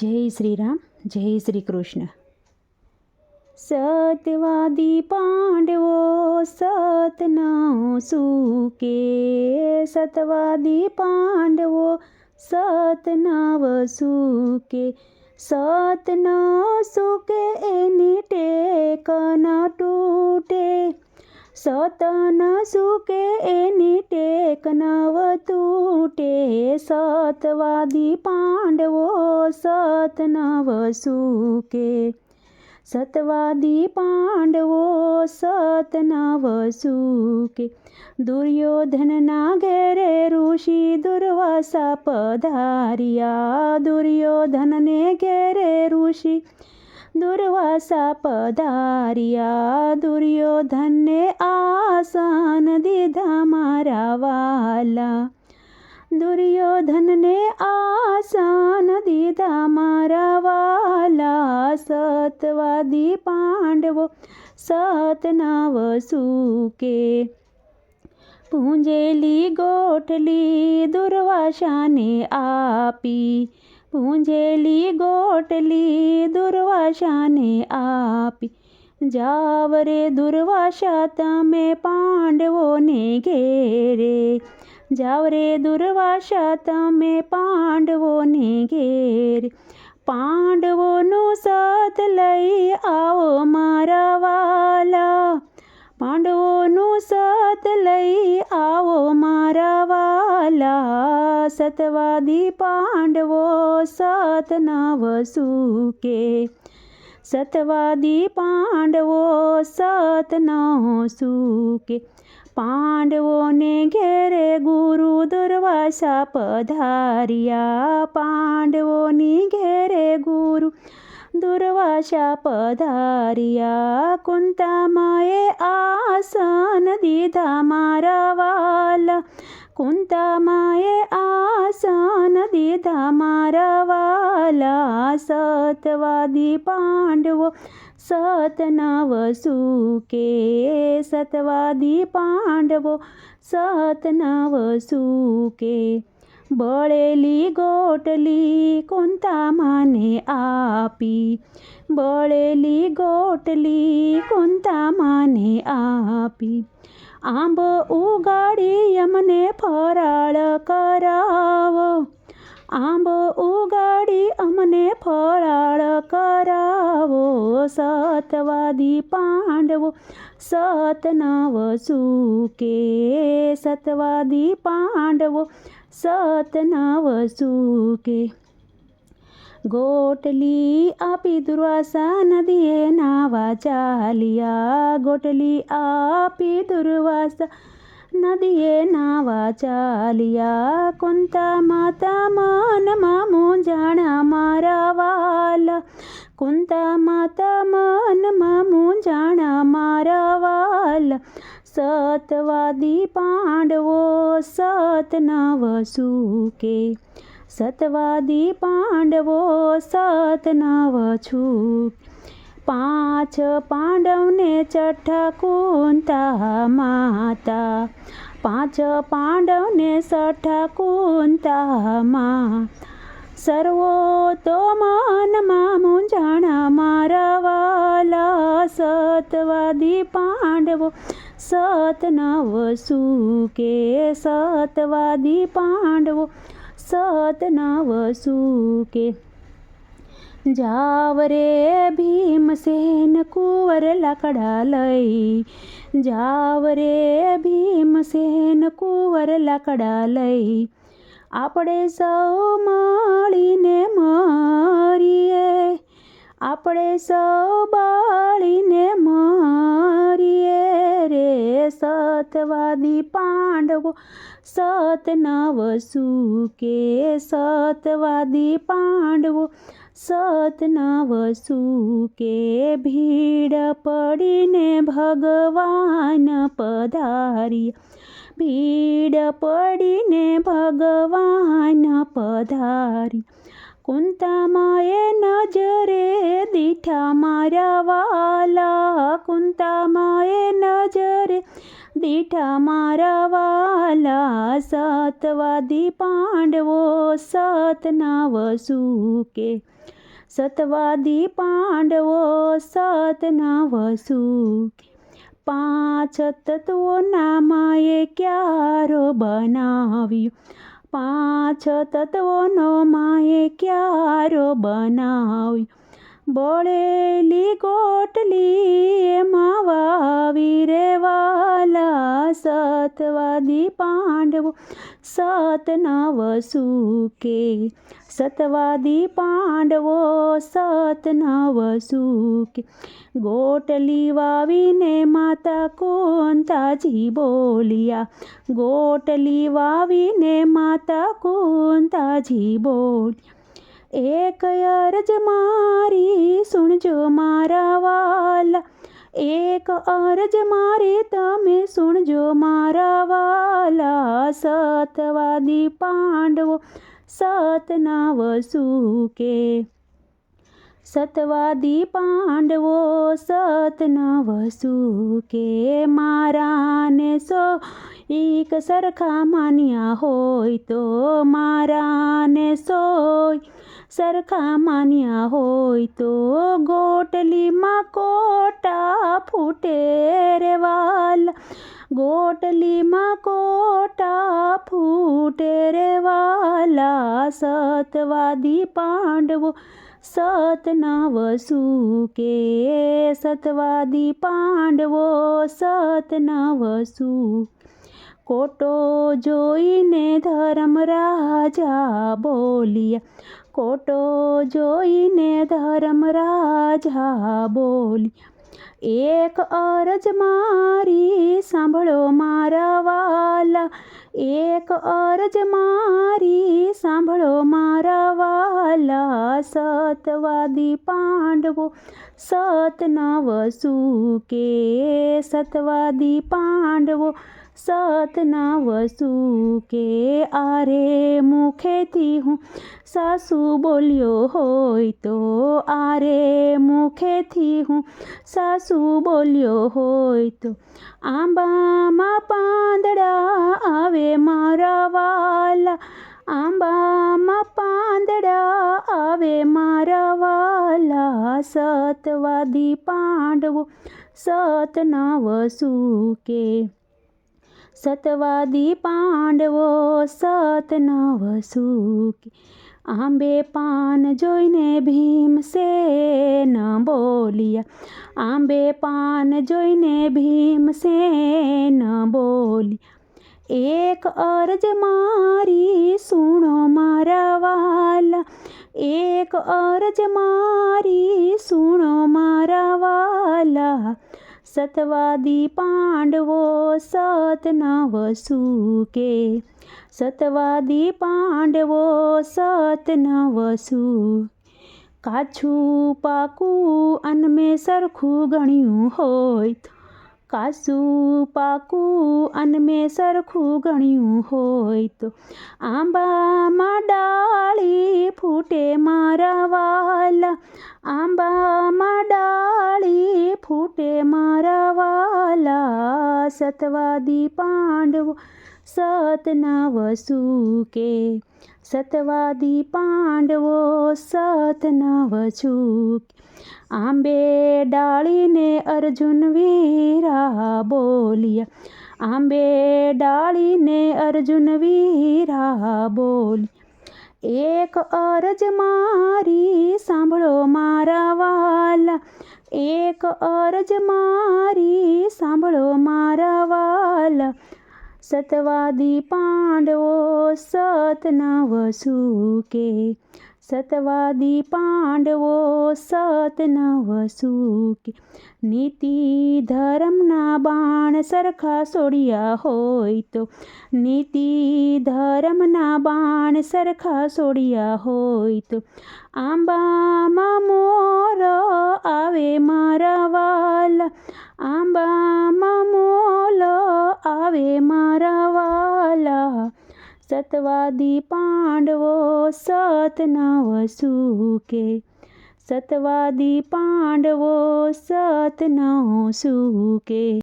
જય શ્રી રામ જય શ્રી કૃષ્ણ. સતવાદી પાંડવો સતના સુકે. સતવાદી પાંડવો સતનાવ સુકે. સતના સુકે એની ટેક ન તૂટે સતન સુકે એની ટેક નવ તૂટે. સતવાદી પાંડવો સતનવ સુકે સતવાદી પાંડવો સતનવ સુકે દુર્યોધનના ઘેરે ઋષિ દુર્વાસા પધાર્યા. દુર્યોધનને ઘેરે ઋષિ દુર્વાસા પધાર્યા દુર્યોધનને આસન દીધા મારા વાલા દુર્યોધનને આસન દીધા મારા વાલા સતવાદી પાંડવો સતના વસુકે પૂંજેલી ગોઠલી દુર્વાસાને આપી પૂંજેલી ગોટલી દુર્વાસાને આપી. જાવ રે દુર્વાસા તમે પાંડવોને ઘેરે. જાવ રે દુર્વાસા તમે પાંડવોને ઘેરે. પાંડવોનું સાથ લઈ આવો મારા વાલા. પાંડવોનું સાથ લઈ આવો મારા વાલા. સતવાદી પાંડવો સત ના વસુકે સતવાદી પાંડવો સતનો સુકે પાંડવોને ઘેરે ગુરુ દુર્વાસા પધાર્યા પાંડવોની ઘેરે ગુરુ દુર્વાસા પધાર્યા કુંતામાએ આસન દીધા મારા વાલા કુંતામાએ આસન દીધા મારા વાલા સતવાદી પાંડવો સતનવ સુકે સતવાદી પાંડવો સતનવ સુકે બળેલી ગોટલી કુંતામાને આપી બળેલી ગોટલી કુંતામાને આપી આંબ ઉગાડી અમને ફરાળ કરાવો. આંબ ઉગાડી અમને ફરાળ કરાવો. સતવાદી પાંડવો સતનવ સુકે. સતવાદી પાંડવો સતનવ સુકે. ગોટલી આપી દુર્વાસા નદીએ નાવા ચાલિયા ગોટલી આપી દુર્વાસા નદીએ નાવા ચાલિયા કુંતા માતા મનમાં મૂંઝાણા મારા વાલા કુંતા માતા મનમાં મૂંઝાણા મારા વાલા સતવાદી પાંડવો સતનવ સુકે સતવાદી પાંડવો સતનવ છું પાંચ પાંડવને છઠ્ઠા કુંતા માતા. પાંચ પાંડવને છઠ્ઠા કુંતા મા. સર્વો તો મનમાં મૂંઝાણા મારા વાલા સતવાદી પાંડવો સતનવ સુકે સતવાદી પાંડવો સતનવ સુકે જાવ રે ભીમસેન કુંવર લાકડા લઈ જાવ રે ભીમસેન કુંવર લાકડા લઈ આપણે સૌ માળીને મારીએ આપણે સૌ બાળીને સતવાદી પાંડવો સત સતનવ સુકે સતવાદી પાંડવો સત સતનવ સુકે ભીડ પડીને ભગવાન પધાર્યા ભીડ પડીને ભગવાન પધારી કુંતામાએ નજરે દીઠા મારા વાલા. કુંતામાએ નજરે દીઠા મારા વાલા. સતવાદી પાંડવો સતના વસુકે સતવાદી પાંડવો સતના વસુકે પાંચ તત્વોના માએ ક્યારો બનાવ્યું? પાંચ તત્વોનો માએ ક્યારો બનાવ્યો બળેલી ગોટલી એમાં વાવી રે વાલા સતવાદી પાંડવો. સતના વસુકે સતવાદી પાંડવો સતના વસુકે ગોટલી વાવીને માતા કુંતાજી બોલ્યા. ગોટલી વાવીને માતા કુંતાજી બોલ્યા. એક અરજ મારી સુણજો મારા વાલા. એક અરજ મારી તમે સુણજો મારા વાલા. સતવાદી પાંડવો સતના વસુકે સતવાદી પાંડવો સતના વસુકે મારાને સો એક સરખા માન્યા હોય તો મારાને સોય. સરખા માન્યા હોય તો ગોટલીમાં કોટા ફૂટે રેવાલ ગોટલીમાં કોટા ફૂટે રેવાલા સતવાદી પાંડવો સતના વસુકે સતવાદી પાંડવો સતના વસુ કોટો જોઈને ધર્મ રાજા બોલ્યા. કોટો જોઈને ધર્મ રાજા બોલ્યા એક અરજ મારી સાંભળો મારા વાલા એક અરજ મારી, સાંભળો મારા વાલા, સતવાદી પાંડવો. સત નવ સુકે સતવાદી પાંડવો. સત નવ સુકે આરે મુખેથી હું. સાસુ બોલ્યો હોય તો આરે મુખેથી હું. સાસુ બોલ્યો હોય તો આંબામાં પાંદડા આવે મારા વાલા આંબામાં પાંદડા આવે મારા વાલા સતવાદી પાંડવો સત નવ સુકે સતવાદી પાંડવો સત નવ સુકે આંબે પાન જોઈને ભીમસેન બોલ્યા આંબે પાન જોઈને ભીમસેન બોલ્યા એક અરજ મારી સુણો મારા વાલા. એક અરજ મારી સુણો મારા વાલા. સતવાદી પાંડવો સત નવ વસુકે સતવાદી પાંડવો સતના વસુ કાછું પાકું અન મેં સરખું ગણ્યું હોય કાસું પાકું અને મેં સરખું ગણ્યું હોય તો. આંબામાં ડાળી ફૂટે મારા વાલા. આંબામાં ડાળી ફૂટે મારા વાલા સતવાદી પાંડવો, સતના વસુકે. સતવાદી પાંડવો, સતના વસુકે. આંબે ડાળીને અર્જુન વીરા બોલ્યા. આંબે ડાળીને અર્જુન વીરા બોલ્યા. એક અરજ મારી સાંભળો મારા વાલા. એક અરજ મારી સાંભળો મારા વાલા. સતવાદી પાંડવો સતના વસુકે સતવાદી પાંડવો સતના વસુકે નીતિ ધર્મના બાણ સરખા સોડિયા હોય તો નીતિ ધર્મના બાણ સરખા સોડિયા હોય તો આંબામાં મોર આવે મારા વાલા આંબામાં મોલ આવે મારા સતવાદી પાંડવો સતના વસુકે સતવાદી પાંડવો સતના સુકે.